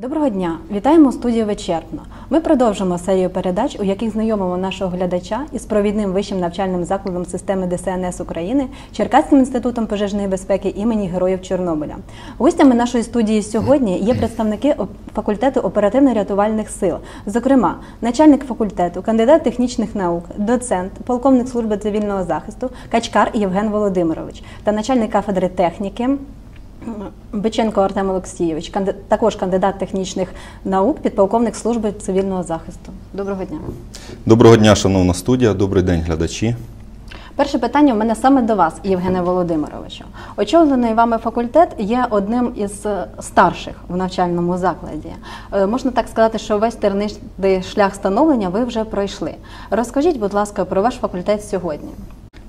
Доброго дня! Вітаємо у студії Вечерпно. Ми продовжимо серію передач, у яких знайомимо нашого глядача із провідним вищим навчальним закладом системи ДСНС України Черкаським інститутом пожежної безпеки імені Героїв Чорнобиля. Гостями нашої студії сьогодні є представники факультету оперативно-рятувальних сил, зокрема, начальник факультету, кандидат технічних наук, доцент, полковник служби цивільного захисту Качкар Євген Володимирович та начальник кафедри техніки. Биченко Артем Олексійович, також кандидат технічних наук, підполковник служби цивільного захисту. Доброго дня. Доброго дня, шановна студія, добрий день, глядачі. Перше питання в мене саме до вас, Євгене Володимировичу. Очолений вами факультет є одним із е, старших в навчальному закладі. Е, Можна так сказати, що весь тернистий шлях становлення ви вже пройшли. Розкажіть, будь ласка, про ваш факультет сьогодні.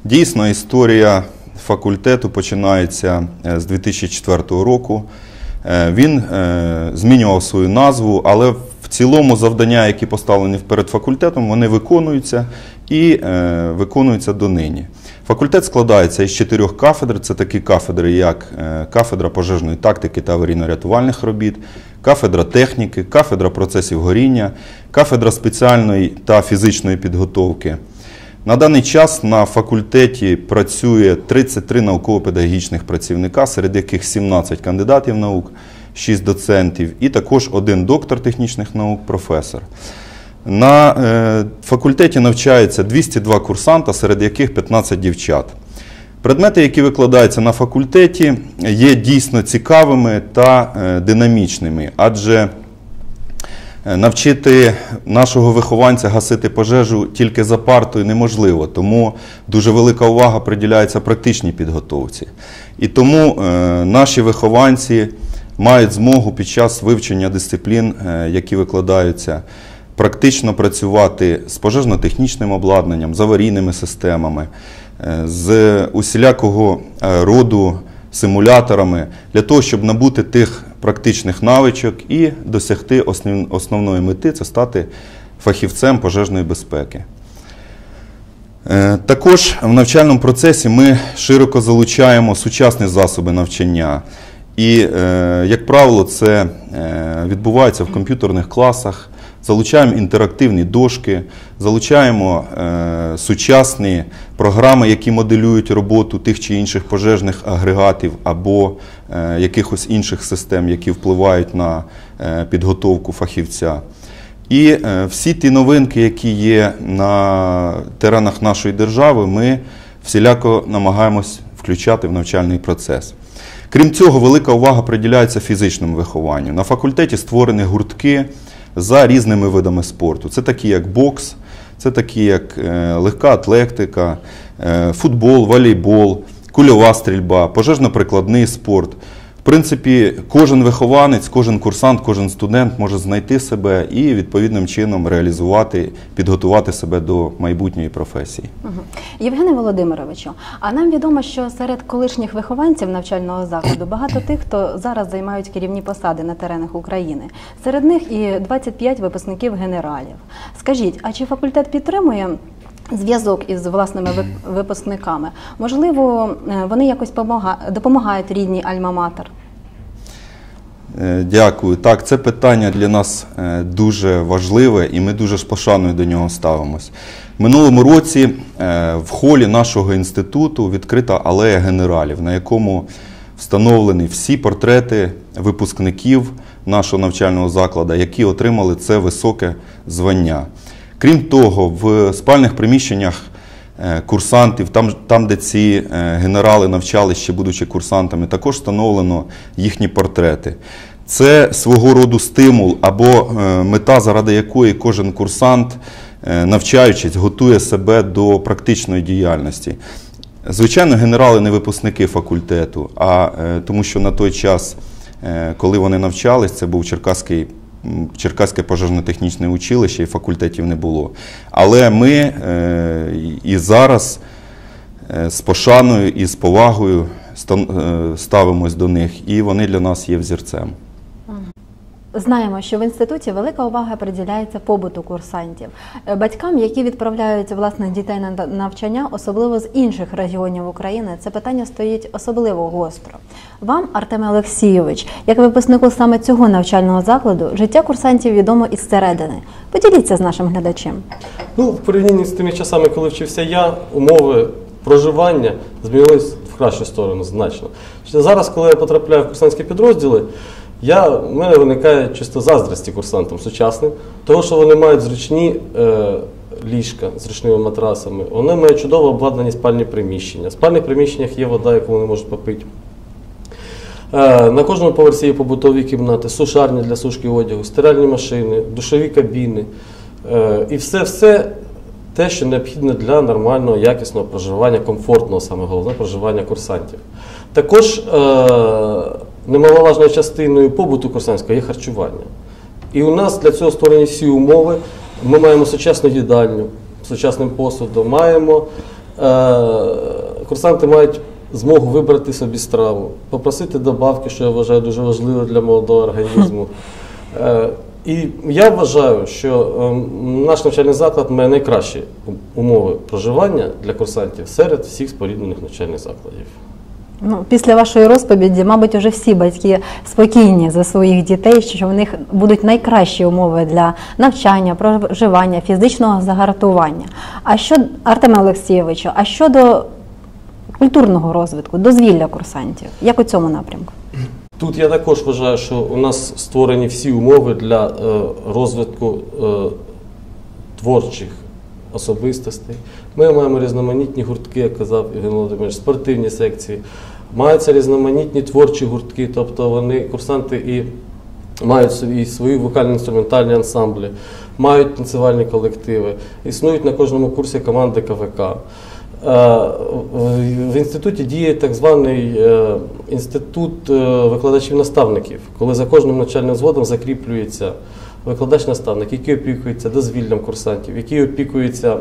Дійсно, історія факультету починається е, з 2004 року. Е, Він е, змінював свою назву, але в цілому завдання, які поставлені перед факультетом, вони виконуються і виконуються донині. Факультет складається із чотирьох кафедр. Це такі кафедри, як кафедра пожежної тактики та аварійно-рятувальних робіт, кафедра техніки, кафедра процесів горіння, кафедра спеціальної та фізичної підготовки. На даний час на факультеті працює 33 науково-педагогічних працівника, серед яких 17 кандидатів наук, 6 доцентів і також один доктор технічних наук, професор. На е, факультеті навчається 202 курсанта, серед яких 15 дівчат. Предмети, які викладаються на факультеті, є дійсно цікавими та е, динамічними, адже Навчити нашого вихованця гасити пожежу тільки за партою неможливо, тому дуже велика увага приділяється практичній підготовці. І тому е, наші вихованці мають змогу під час вивчення дисциплін, е, які викладаються, практично працювати з пожежно-технічним обладнанням, з аварійними системами, е, з усілякого е, роду симуляторами для того, щоб набути тих практичних навичок і досягти основ- основної мети це стати фахівцем пожежної безпеки. Е, Також в навчальному процесі ми широко залучаємо сучасні засоби навчання. І, е, як правило, це е, відбувається в комп'ютерних класах. Залучаємо інтерактивні дошки, залучаємо е, сучасні програми, які моделюють роботу тих чи інших пожежних агрегатів або е, якихось інших систем, які впливають на е, підготовку фахівця. І е, всі ті новинки, які є на теренах нашої держави, ми всіляко намагаємось включати в навчальний процес. Крім цього, велика увага приділяється фізичному вихованню. На факультеті створені гуртки за різними видами спорту. Це такі, як бокс, це такі, як е, легка атлетика, е, футбол, волейбол, кульова стрільба, пожежно-прикладний спорт. Принципі, кожен вихованець, кожен курсант, кожен студент може знайти себе і відповідним чином реалізувати, підготувати себе до майбутньої професії. Мгм. Євгене Володимировичу, а нам відомо, що серед колишніх вихованців навчального закладу багато тих, хто зараз займають керівні посади на теренах України. Серед них і 25 випускників генералів. Скажіть, а чи факультет підтримує? Зв'язок із власними вип- випускниками. Можливо, е, вони якось помага- допомагають рідній Альма-Матер. Е, Дякую. Так, це питання для нас е, дуже важливе і ми дуже з пошаною до нього ставимось. Минулому році е, в холі нашого інституту відкрита алея генералів, на якому встановлені всі портрети випускників нашого навчального закладу, які отримали це високе звання. Крім того, в спальних приміщеннях курсантів, там, там де ці е, генерали навчалися ще будучи курсантами, також встановлено їхні портрети. Це свого роду стимул або е, мета, заради якої кожен курсант, е, навчаючись, готує себе до практичної діяльності. Звичайно, генерали не випускники факультету, а е, тому що на той час, е, коли вони навчались, це був Черкаський, Черкаське пожежно-технічне училище і факультетів не було. Але ми е, і зараз е, з пошаною і з повагою е, ставимось до них, і вони для нас є взірцем. Знаємо, що в інституті велика увага приділяється побуту курсантів, Е, батькам, які відправляють власних дітей на навчання, особливо з інших регіонів України. Це питання стоїть особливо гостро. Вам, Артеме Олексійович, як випускнику саме цього навчального закладу, життя курсантів відомо із середини. Поділіться з нашим глядачем. Ну, в порівнянні з тими часами, коли вчився я, умови проживання змінились в кращу сторону значно. Зараз, коли я потрапляю в курсантські підрозділи, я, в мене виникає чисто заздрості курсантам сучасним, того, що вони мають зручні е, ліжка з зручними матрасами, вони мають чудово обладнані спальні приміщення. В спальних приміщеннях є вода, яку вони можуть попити. Е, На кожному поверсі є побутові кімнати, сушарні для сушки одягу, стиральні машини, душові кабіни. Е, І все-все те, що необхідне для нормального, якісного проживання, комфортного, саме головне проживання курсантів. Також е, немаловажною частиною побуту курсантського є харчування. І у нас для цього створені всі умови. Ми маємо сучасну їдальню сучасним посудом, маємо е, курсанти мають змогу вибрати собі страву, попросити добавки, що я вважаю дуже важливо для молодого організму. Е, і я вважаю, що ем, наш навчальний заклад має найкращі умови проживання для курсантів серед всіх споріднених навчальних закладів. Ну, після вашої розповіді, мабуть, уже всі батьки спокійні за своїх дітей, що в них будуть найкращі умови для навчання, проживання, фізичного загартування. А що Артеме Олексійовичу, а щодо культурного розвитку, дозвілля курсантів, як у цьому напрямку? Тут я також вважаю, що у нас створені всі умови для е, розвитку е, творчих особистостей. Ми маємо різноманітні гуртки, як казав Євген Володимирович, спортивні секції. Маються різноманітні творчі гуртки, тобто вони, курсанти, і мають собі свої вокально-інструментальні ансамблі, мають танцювальні колективи, існують на кожному курсі команди КВК. Е, В інституті діє так званий е, інститут е, викладачів-наставників, коли за кожним навчальним зводом закріплюється викладач-наставник, який опікується дозвіллям курсантів, який опікується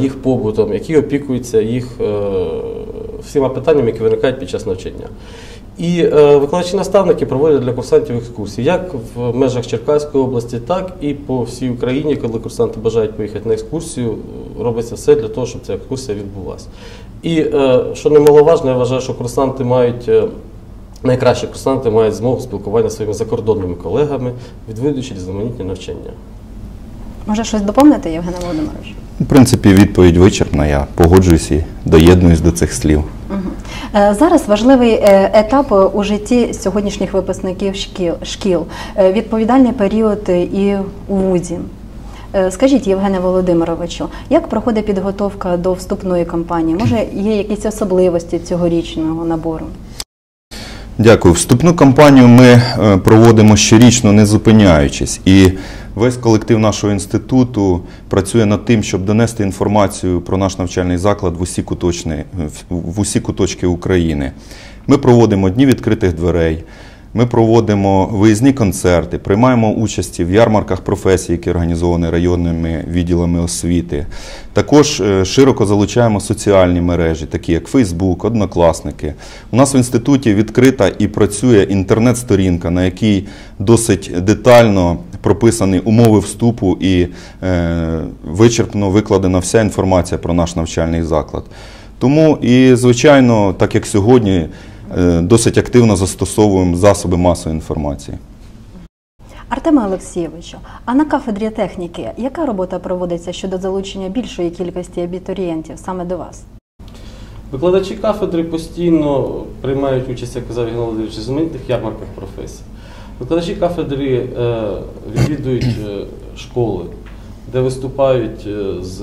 їх побутом, який опікується їх всіма питаннями, які виникають під час навчання. І е, викладачі-наставники проводять для курсантів екскурсії, як в межах Черкаської області, так і по всій Україні, коли курсанти бажають поїхати на екскурсію, робиться все для того, щоб ця екскурсія відбулася. І е, що немаловажно, я вважаю, що курсанти мають. е, Найкращі курсанти мають змогу спілкування зі своїми закордонними колегами, відвідуючи різноманітні навчання. Може щось доповнити, Євгене Володимирович? В принципі, відповідь вичерпна. Я погоджуюсь і доєднуюсь до цих слів. Е, Зараз важливий е, етап е, у житті сьогоднішніх випускників шкіл, відповідальний період і у вузі. Скажіть, Євгене Володимировичу, як проходить підготовка до вступної кампанії? Може, є якісь особливості цьогорічного набору? Дякую. Вступну кампанію ми проводимо щорічно, не зупиняючись. І весь колектив нашого інституту працює над тим, щоб донести інформацію про наш навчальний заклад в усі, куточні, в усі куточки України. Ми проводимо дні відкритих дверей. Ми проводимо виїзні концерти, приймаємо участь в ярмарках професій, які організовані районними відділами освіти. Також е, широко залучаємо соціальні мережі, такі як Фейсбук, Однокласники. У нас в інституті відкрита і працює інтернет-сторінка, на якій досить детально прописані умови вступу і е, вичерпно викладена вся інформація про наш навчальний заклад. Тому і, звичайно, так як сьогодні, е, досить активно застосовуємо засоби масової інформації. Артеме Олексійовичу, а на кафедрі техніки яка робота проводиться щодо залучення більшої кількості абітурієнтів саме до вас? Викладачі кафедри постійно приймають участь, як казав Євген Володимирович, в різноманітних ярмарках професій. Викладачі кафедри е, відвідують е, школи, де виступають е, з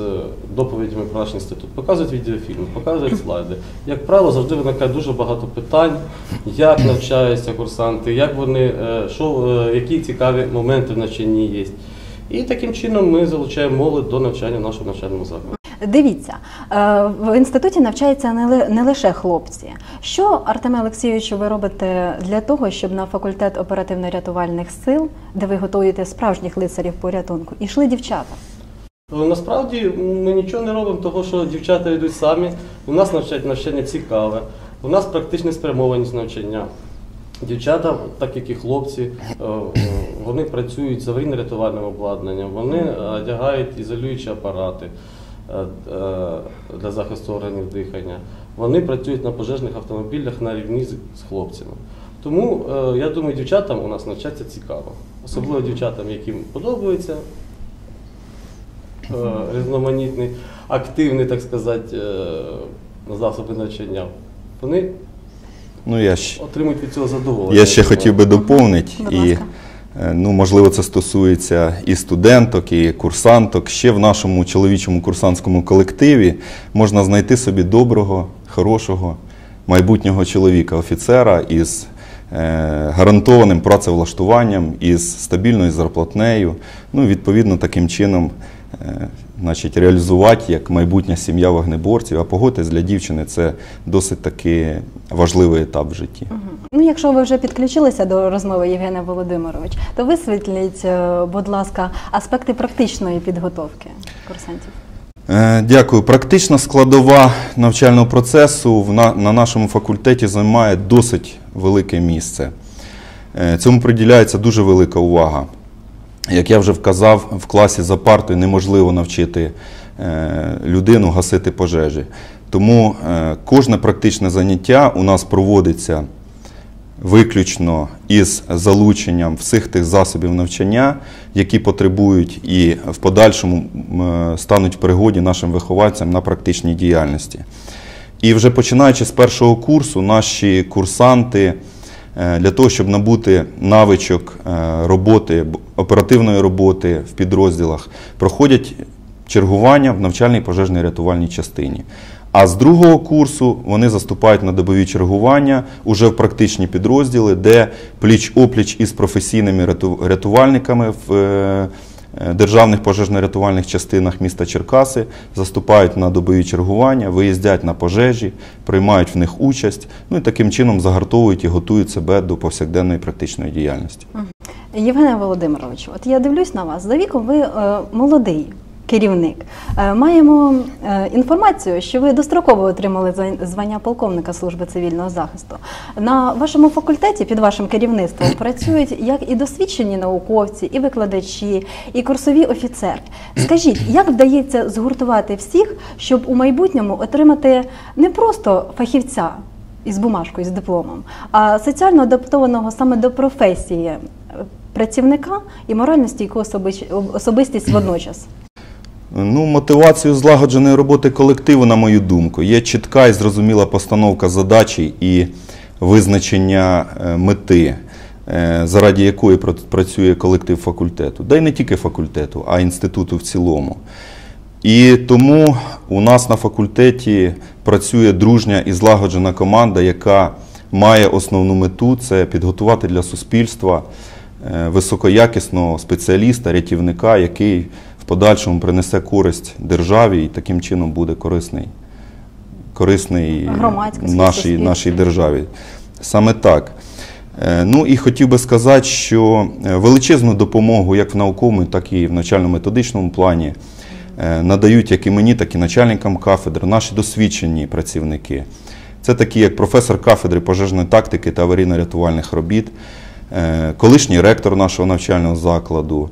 доповідями про наш інститут, показують відеофільми, показують слайди. Як правило, завжди виникає дуже багато питань, як навчаються курсанти, як вони, що, які цікаві моменти в навчанні є. І таким чином ми залучаємо молодь до навчання в нашому навчальному закладі. Дивіться, е, в інституті навчаються не ли- не лише хлопці. Що, Артеме Олексійовичу, ви робите для того, щоб на факультет оперативно-рятувальних сил, де ви готуєте справжніх лицарів порятунку, ішли дівчата? Насправді ми нічого не робимо, того, що дівчата йдуть самі. У нас навчать навчання цікаве, у нас практична спрямованість навчання. Дівчата, так як і хлопці, е, вони працюють з аварійно-рятувальним обладнанням, вони е, одягають ізолюючі апарати для захисту органів дихання. Вони працюють на пожежних автомобілях на рівні з хлопцями. Тому е, я думаю, дівчатам у нас навчатися цікаво. Особливо дівчатам, яким подобається е, різноманітний, активний, так сказати, е, засоби навчання. Вони Ну, я, щ- отримують від цього задоволення. я ще хотів би доповнити. Будь І, ласка. е, ну, можливо, це стосується і студенток, і курсанток. Ще в нашому чоловічому курсантському колективі можна знайти собі доброго, хорошого майбутнього чоловіка, офіцера із е, гарантованим працевлаштуванням, із стабільною зарплатнею. Ну, відповідно, таким чином. е, Значить, реалізувати як майбутня сім'я вогнеборців, а погодьтесь, для дівчини це досить таки важливий етап в житті. Ну, якщо ви вже підключилися до розмови Євгена Володимирович, то висвітліть, е, будь ласка, аспекти практичної підготовки курсантів. Е, Дякую. Практична складова навчального процесу на, на нашому факультеті займає досить велике місце. Е, Цьому приділяється дуже велика увага. Як я вже вказав, в класі за партою неможливо навчити людину гасити пожежі. Тому кожне практичне заняття у нас проводиться виключно із залученням всіх тих засобів навчання, які потребують і в подальшому е, стануть пригоді нашим вихованцям на практичній діяльності. І вже починаючи з першого курсу, наші курсанти е, для того, щоб набути навичок е, роботи, оперативної роботи в підрозділах, проходять чергування в навчальній пожежній рятувальній частині. А з другого курсу вони заступають на добові чергування уже в практичні підрозділи, де пліч-опліч із професійними рятувальниками в е, е, державних пожежно-рятувальних частинах міста Черкаси заступають на добові чергування, виїздять на пожежі, приймають в них участь, ну і таким чином загартовують і готують себе до повсякденної практичної діяльності. Євгене Володимировичу, от я дивлюсь на вас. За віком ви е, молодий керівник. Е, маємо е, інформацію, що ви достроково отримали зва- звання полковника служби цивільного захисту. На вашому факультеті під вашим керівництвом працюють як і досвідчені науковці, і викладачі, і курсові офіцери. Скажіть, як вдається згуртувати всіх, щоб у майбутньому отримати не просто фахівця із бумажкою, з дипломом, а соціально адаптованого саме до професії е, працівника і морально стійку особич- особистість водночас. Ну, мотивацією злагодженої роботи колективу, на мою думку, є чітка і зрозуміла постановка задачі і визначення е, мети, е, заради якої працює колектив факультету. Да й не тільки факультету, а інституту в цілому. І тому у нас на факультеті працює дружня і злагоджена команда, яка має основну мету це підготувати для суспільства е, високоякісного спеціаліста, рятівника, який в подальшому принесе користь державі і таким чином буде корисний, корисний нашій, нашій державі. Саме так. Е, Ну і хотів би сказати, що е, величезну допомогу як в науковому, так і в навчально-методичному плані е, надають як і мені, так і начальникам кафедр, наші досвідчені працівники. Це такі, як професор кафедри пожежної тактики та аварійно-рятувальних робіт, колишній ректор нашого навчального закладу,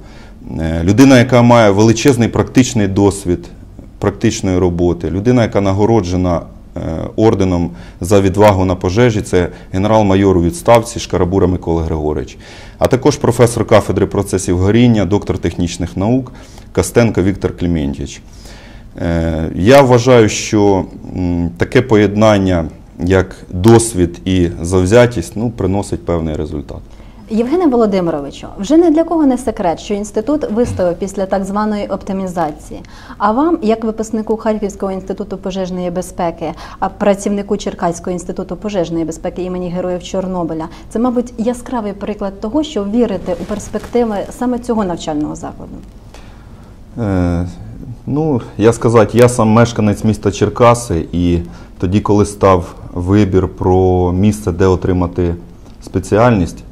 людина, яка має величезний практичний досвід практичної роботи, людина, яка нагороджена е, орденом за відвагу на пожежі, це генерал-майор у відставці Шкарабура Микола Григорович, а також професор кафедри процесів горіння, доктор технічних наук Костенко Віктор Кліментьович. Е, Я вважаю, що таке поєднання, як досвід і завзятість, ну, приносить певний результат. Євгене Володимировичу, вже не для кого не секрет, що інститут виставив після так званої оптимізації. А вам, як випускнику Харківського інституту пожежної безпеки, а працівнику Черкаського інституту пожежної безпеки імені Героїв Чорнобиля, це, мабуть, яскравий приклад того, що вірите у перспективи саме цього навчального закладу. Е, Ну, я сказати, я сам мешканець міста Черкаси, і тоді, коли став вибір про місце, де отримати спеціальність,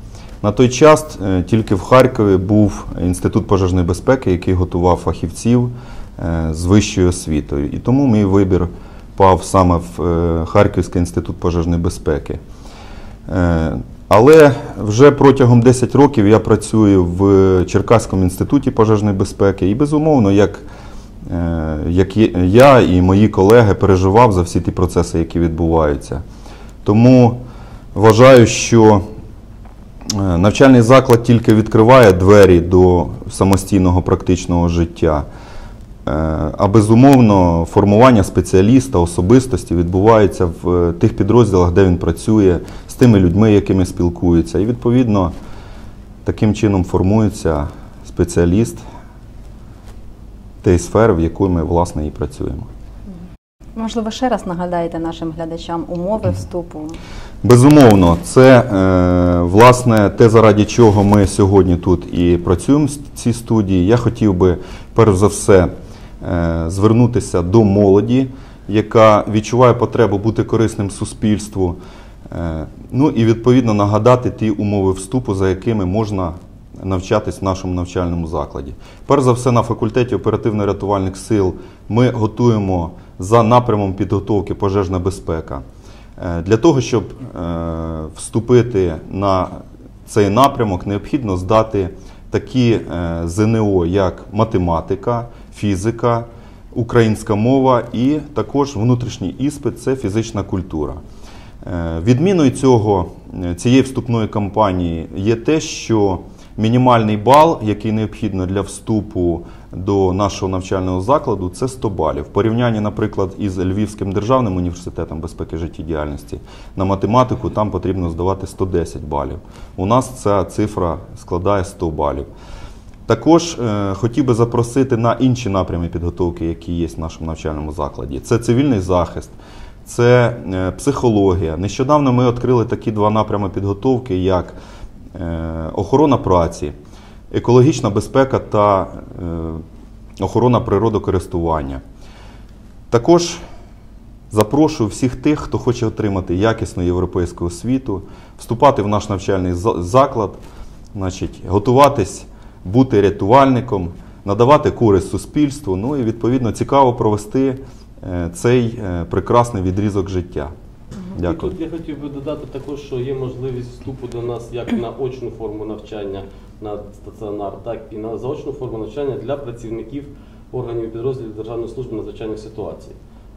на той час е, тільки в Харкові був інститут пожежної безпеки, який готував фахівців е, з вищою освітою. І тому мій вибір пав саме в е, Харківський інститут пожежної безпеки. Але вже протягом 10 років я працюю в Черкаському інституті пожежної безпеки і, безумовно, як, як я і мої колеги переживав за всі ті процеси, які відбуваються. Тому вважаю, що навчальний заклад тільки відкриває двері до самостійного практичного життя. Е, А безумовно, формування спеціаліста, особистості відбувається в е, тих підрозділах, де він працює, з тими людьми, якими спілкується. І відповідно таким чином формується спеціаліст тієї сфери, в якій ми власне і працюємо. Можливо, ще раз нагадаєте нашим глядачам умови вступу. Безумовно, це е, власне те, заради чого ми сьогодні тут і працюємо в цій студії. Я хотів би перш за все е, звернутися до молоді, яка відчуває потребу бути корисним суспільству. Е, ну і відповідно нагадати ті умови вступу, за якими можна навчатись в нашому навчальному закладі. Перш за все, на факультеті оперативно-рятувальних сил ми готуємо за напрямом підготовки пожежна безпека. Е, Для того, щоб е, вступити на цей напрямок, необхідно здати такі е, ЗНО, як математика, фізика, українська мова і також внутрішній іспит це фізична культура. Відміною цього, цієї вступної кампанії є те, що мінімальний бал, який необхідно для вступу до нашого навчального закладу, це 100 балів. В порівнянні, наприклад, із Львівським державним університетом безпеки життєдіяльності на математику там потрібно здавати 110 балів. У нас ця цифра складає 100 балів. Також е, хотів би запросити на інші напрями підготовки, які є в нашому навчальному закладі. Це цивільний захист, це е, психологія. Нещодавно ми відкрили такі два напрями підготовки, як охорона праці, екологічна безпека та е, охорона природокористування. Також запрошую всіх тих, хто хоче отримати якісну європейську освіту, вступати в наш навчальний заклад, значить, готуватись бути рятувальником, надавати користь суспільству, ну і відповідно цікаво провести е, цей е, прекрасний відрізок життя. Дякую. І тут я хотів би додати також, що є можливість вступу до нас як на очну форму навчання на стаціонар, так і на заочну форму навчання для працівників органів підрозділів Державної служби надзвичайних ситуацій.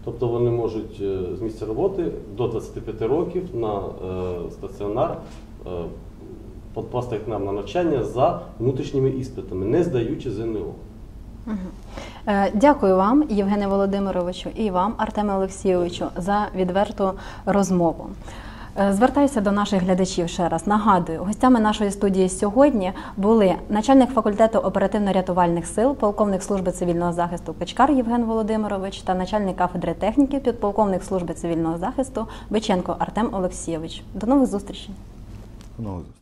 Тобто вони можуть е, з місця роботи до 25 років на е, стаціонар е, попасти к нам на навчання за внутрішніми іспитами, не здаючи ЗНО. Е, Дякую вам, Євгене Володимировичу, і вам, Артеме Олексійовичу, за відверту розмову. Е, Звертаюся до наших глядачів ще раз. Нагадую, гостями нашої студії сьогодні були начальник факультету оперативно-рятувальних сил, полковник служби цивільного захисту Печкар Євген Володимирович та начальник кафедри техніки, підполковник служби цивільного захисту Биченко Артем Олексійович. До нових зустрічей. До нових зустрічей.